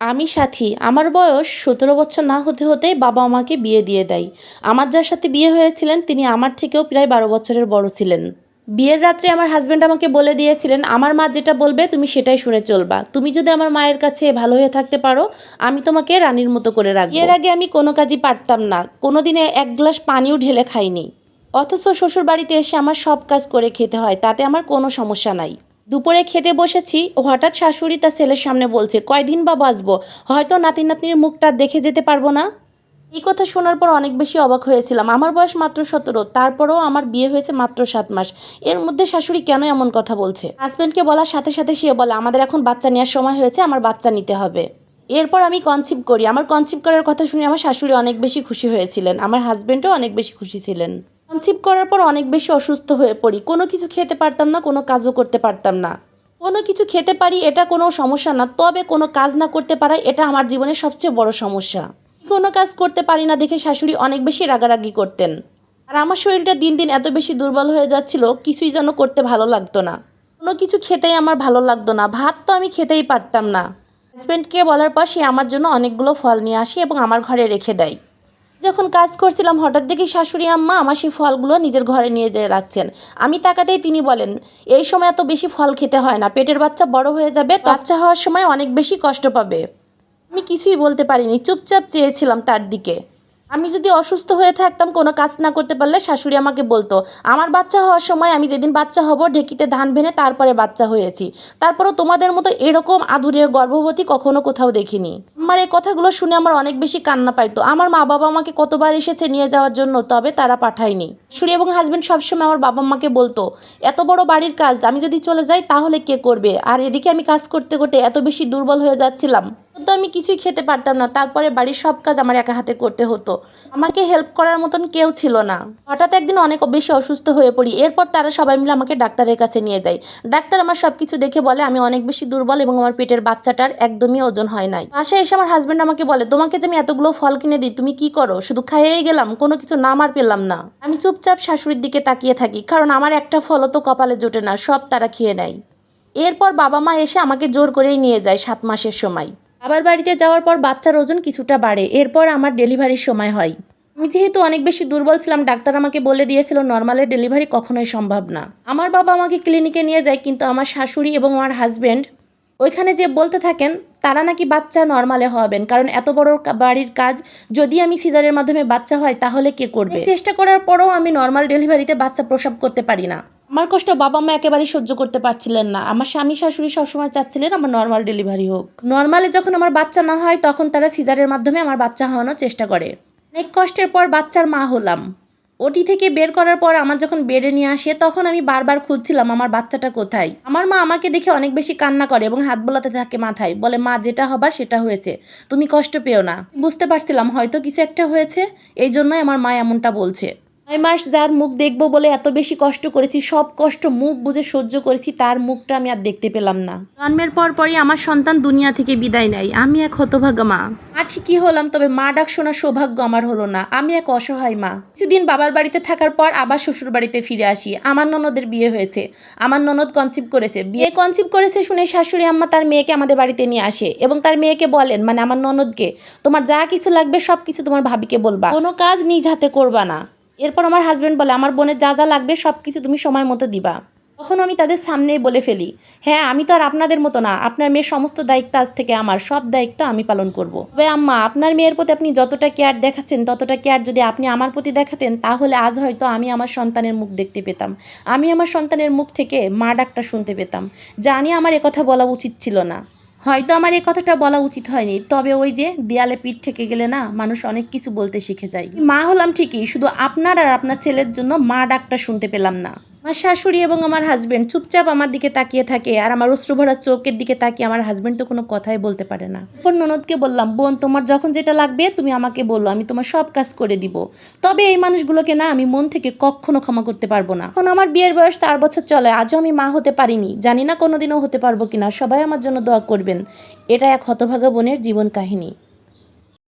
আমি সাথী, আমার বয়স সতেরো বছর না হতে হতেই বাবা আমাকে বিয়ে দিয়ে দেয়। আমার যার সাথে বিয়ে হয়েছিলেন, তিনি আমার থেকেও প্রায় বারো বছরের বড় ছিলেন। বিয়ের রাত্রে আমার হাজব্যান্ড আমাকে বলে দিয়েছিলেন, আমার মা যেটা বলবে তুমি সেটাই শুনে চলবা। তুমি যদি আমার মায়ের কাছে ভালো হয়ে থাকতে পারো, আমি তোমাকে রানীর মতো করে রাখব। এর আগে আমি কোনো কাজই পারতাম না। কোনো দিনে এক গ্লাস পানিও ঢেলে খাইনি। অথচ শ্বশুর বাড়িতে এসে আমার সব কাজ করে খেতে হয়, তাতে আমার কোনো সমস্যা নাই। দুপুরে খেতে বসেছি, হঠাৎ শাশুড়ি তার ছেলের সামনে বলছে, কয়দিন বা বাঁচবো? হয়তো নাতি নাতনির মুখটা দেখে যেতে পারব না? এই কথা শোনার পর অনেক বেশি অবাক হয়েছিলাম। আমার বয়স মাত্র সতেরো, তারপরেও আমার বিয়ে হয়েছে মাত্র সাত মাস। এর মধ্যে শাশুড়ি কেন এমন কথা বলছে? হাজব্যান্ডকে বলার সাথে সাথে সে বলে, আমাদের এখন বাচ্চা নেওয়ার সময় হয়েছে, আমার বাচ্চা নিতে হবে। এরপর আমি কনসিভ করি। আমার কনসিভ করার কথা শুনে আমার শাশুড়ি অনেক বেশি খুশি হয়েছিলেন। আমার হাজব্যান্ডও অনেক বেশি খুশি ছিলেন। কনসিভ করার পর অনেক বেশি অসুস্থ হয়ে পড়ি। কোনো কিছু খেতে পারতাম না, কোনো কাজও করতে পারতাম না। কোনো কিছু খেতে পারি, এটা কোনো সমস্যা না, তবে কোনো কাজ না করতে পারা এটা আমার জীবনের সবচেয়ে বড় সমস্যা। কোনো কাজ করতে পারি না দেখে শাশুড়ি অনেক বেশি রাগারাগি করতেন। আর আমার শরীরটা দিন দিন এত বেশি দুর্বল হয়ে যাচ্ছিল, কিছুই যেন করতে ভালো লাগতো না। কোনো কিছু খেতেই আমার ভালো লাগতো না, ভাত তো আমি খেতেই পারতাম না। হাজব্যান্ডকে বলার পর সে আমার জন্য অনেকগুলো ফল নিয়ে আসে এবং আমার ঘরে রেখে দেয়। যখন কাজ করছিলাম, হঠাৎ দেখি শাশুড়ি আম্মা আমার সেই ফলগুলো নিজের ঘরে নিয়ে যেয়ে রাখছেন। আমি তাকাতেই তিনি বলেন, এই সময় এত বেশি ফল খেতে হয় না, পেটের বাচ্চা বড় হয়ে যাবে, বাচ্চা হওয়ার সময় অনেক বেশি কষ্ট পাবে। আমি কিছুই বলতে পারিনি, চুপচাপ চেয়েছিলাম তার দিকে। আমি যদি অসুস্থ হয়ে থাকতাম, কোনো কাজ না করতে পারলে শাশুড়ি আমাকে বলতো, আমার বাচ্চা হওয়ার সময় আমি যেদিন বাচ্চা হব, ঢেকিতে ধান ভেনে তারপরে বাচ্চা হয়েছি। তারপরেও তোমাদের মতো এরকম আদুরে গর্ভবতী কখনো কোথাও দেখিনি। আমার এই কথাগুলো শুনে আমার অনেক বেশি কান্না পাইতো আমার মা বাবা আমাকে কতবার এসেছে নিয়ে যাওয়ার জন্য, তবে তারা পাঠায়নি। শাশুড়ি এবং হাজব্যান্ড সবসময় আমার বাবা মাকে বলতো, এত বড় বাড়ির কাজ, আমি যদি চলে যাই তাহলে কে করবে? আর এদিকে আমি কাজ করতে করতে এত বেশি দুর্বল হয়ে যাচ্ছিলাম। তো আমি কিছুই খেতে পারতাম না। তারপরে বাড়ির সব কাজ আমার একা হাতে করতে হতো। আমাকে হেল্প করার মতন কেউ ছিল না। হঠাৎ একদিন অনেক বেশি অসুস্থ হয়ে পড়ি। এরপর তারা সবাই মিলে আমাকে ডাক্তারের কাছে নিয়ে যায়। ডাক্তার আমার সব কিছু দেখে বলে, আমি অনেক বেশি দুর্বল এবং আমার পেটের বাচ্চাটার একদমই ওজন হয় নাই। বাসায় এসে আমার হাজব্যান্ড আমাকে বলে, তোমাকে যে আমি এতগুলো ফল কিনে দিই, তুমি কি করো? শুধু খাইয়েই গেলাম, কোনো কিছু নাম আর পেলাম না। আমি চুপচাপ শাশুড়ির দিকে তাকিয়ে থাকি, কারণ আমার একটা ফলও তো কপালে জোটে না, সব তারা খেয়ে নেয়। এরপর বাবা মা এসে আমাকে জোর করেই নিয়ে যায় সাত মাসের সময়। আবার বাড়িতে যাওয়ার পর বাচ্চার ওজন কিছুটা বাড়ে। এরপর আমার ডেলিভারির সময় হয়। আমি যেহেতু অনেক বেশি দুর্বল ছিলাম, ডাক্তার আমাকে বলে দিয়েছিল, নর্মালের ডেলিভারি কখনোই সম্ভব না। আমার বাবা আমাকে ক্লিনিকে নিয়ে যায়, কিন্তু আমার শাশুড়ি এবং আমার হাজব্যান্ড ওইখানে যে বলতে থাকেন, তারা নাকি বাচ্চা নর্মালে হবেন কারণ এত বড় বাড়ির কাজ, যদি আমি সিজারের মাধ্যমে বাচ্চা হয়, তাহলে কে করবে? চেষ্টা করার পরেও আমি নর্মাল ডেলিভারিতে বাচ্চা প্রসব করতে পারি না। আমার কষ্ট বাবা মা একেবারেই সহ্য করতে পারছিলেন না। আমার স্বামী, শাশুড়ি সবসময় চাচ্ছিলেন আমার নর্মাল ডেলিভারি হোক। নর্মালে যখন আমার বাচ্চা না হয়, তখন তারা সিজারের মাধ্যমে আমার বাচ্চা হওয়ানোর চেষ্টা করে। অনেক কষ্টের পর বাচ্চার মা হলাম। ওটি থেকে বের করার পর আমার যখন বেডে নিয়ে আসে, তখন আমি বারবার খুঁজছিলাম আমার বাচ্চাটা কোথায়। আমার মা আমাকে দেখে অনেক বেশি কান্না করে এবং হাত বোলাতে থাকে মাথায়। বলে, মা, যেটা হবার সেটা হয়েছে। তুমি কষ্ট পেও না। বুঝতে পারছিলাম হয়তো কিছু একটা হয়েছে, এই জন্যই আমার মা এমনটা বলছে। নয় মাস যার মুখ দেখব বলে এত বেশি কষ্ট করেছি সব কষ্ট মুখ বুঝে সহ্য করেছি তার মুখটা আমি আর দেখতে পেলাম না। জন্মের পর পরই আমার সন্তান দুনিয়া থেকে বিদায় নেয়। আমি এক হতভাগা মা। মা ঠিকই হলাম তবে মা ডাক শোনার সৌভাগ্য আমার হলো না। আমি এক অসহায় মা। কিছুদিন বাবার বাড়িতে থাকার পর আবার শ্বশুর বাড়িতে ফিরে আসি। আমার ননদের বিয়ে হয়েছে। আমার ননদ কনসিভ করেছে। বিয়ে কনসিভ করেছে শুনে শাশুড়ি আম্মা তার মেয়েকে আমাদের বাড়িতে নিয়ে আসে এবং তার মেয়েকে বলেন মানে আমার ননদকে তোমার যা কিছু লাগবে সব কিছু তোমার ভাবিকে বলবা। কোনো কাজ নিজ হাতে করবা না। এরপর আমার হাজব্যান্ড বলে, আমার বোনের যা যা লাগবে সব কিছু তুমি সময় মতো দিবা। তখন আমি তাদের সামনেই বলে ফেলি হ্যাঁ আমি তো আর আপনাদের মতো না, আপনার মেয়ের সমস্ত দায়িত্ব আজ থেকে আমার, সব দায়িত্ব আমি পালন করব। তবে আম্মা, আপনার মেয়ের প্রতি আপনি যতটা কেয়ার দেখাচ্ছেন, ততটা কেয়ার যদি আপনি আমার প্রতি দেখাতেন, তাহলে আজ হয়তো আমি আমার সন্তানের মুখ দেখতে পেতাম। আমি আমার সন্তানের মুখ থেকে মা ডাকটা শুনতে পেতাম। জানি আমার কথা বলা উচিত ছিল না। হয়তো আমার এই কথাটা বলা উচিত হয়নি, তবে ওই যে দেয়ালে পিঠ থেকে গেলে না মানুষ অনেক কিছু বলতে শিখে যায়। মা হলাম ঠিকই, শুধু আপনার আর আপনার ছেলের জন্য মা ডাকটা শুনতে পেলাম না। আমার শাশুড়ি এবং আমার হাজবেন্ড চুপচাপ আমার দিকে তাকিয়ে থাকে আর আমার অশ্রু ভরা চোখের দিকে তাকিয়ে আমার হাজব্যান্ড তো কোনো কথাই বলতে পারে না। এরপর ননদকে বললাম, বোন, তোমার যখন যেটা লাগবে তুমি আমাকে বলল আমি তোমার সব কাজ করে দিব। তবে এই মানুষগুলোকে না আমি মন থেকে কখনো ক্ষমা করতে পারব না। এখন আমার বিয়ের বয়স চার বছর চলে, আজও আমি মা হতে পারিনি। জানি না কোনোদিনও হতে পারব কিনা, সবাই আমার জন্য দোয়া করবেন। এটা এক হতভাগা বোনের জীবন কাহিনী।